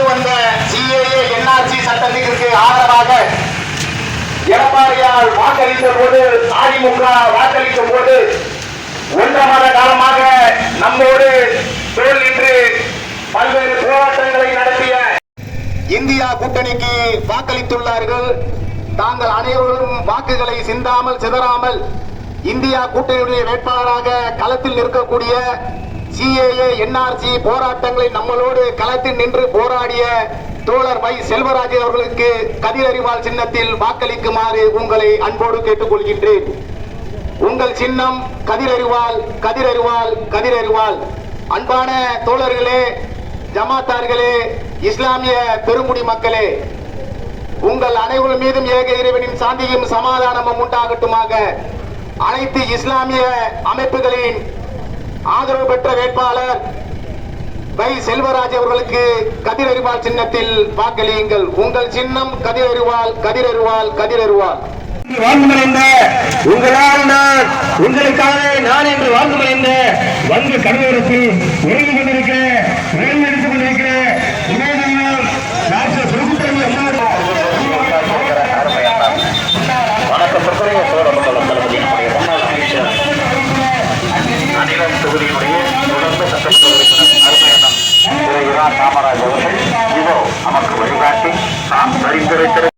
கொண்டு வந்த CAA NRC சட்டத்திற்கு ஆதரவாக எடப்பாடியால் வாக்களித்த போது அதிமுக வாக்களித்த போது ஒன்றரை மாத காலமாக நம்மோடு தோல் நின்று பல்வேறு போராட்டங்களை நடத்திய இந்தியா கூட்டணிக்கு வாக்களித்துள்ளார்கள். தாங்கள் அனைவரும் வாக்குகளை சிந்தாமல் சிதறாமல் இந்தியா கூட்டணியுடைய வேட்பாளராக களத்தில் நிற்கக்கூடிய சிஏஏ என்ஆர்சி போராட்டங்களை நம்மளோடு களத்தில் நின்று போராடிய தோழர் வை செல்வராஜ் அவர்களுக்கு கதிரறிவாள் சின்னத்தில் வாக்களிக்குமாறு உங்களை அன்போடு கேட்டுக்கொள்கின்றேன். உங்கள் சின்னம் கதிரறிவாள் கதிரறிவாள் கதிரறிவாள். அன்பான தோழர்களே ஜமாத்தார்களே இஸ்லாமிய பெருங்குடி மக்களே உங்கள் அனைவரும் மீதும் ஏக இறைவனின் சாந்தியும் சமாதானமும் உண்டாகட்டுமாக. அனைத்து இஸ்லாமிய அமைப்புகளின் ஆதரவு பெற்ற வேட்பாளர் வை செல்வராஜ் அவர்களுக்கு கதிரறிவாள் சின்னத்தில் வாக்களியுங்கள். உங்கள் சின்னம் கதிரறிவாள் கதிரறிவாள் கதிரறிவாள் வாழ்ந்து மறைந்த உங்களால் நான் உங்களுக்காக நான் என்று வாழ்ந்து மறைந்த வந்து கடலோரத்தில் உறவு கொண்டிருக்கிறேன் உறவு நமக்கு வழிகாட்டி நாம் சரிந்திருக்கிறது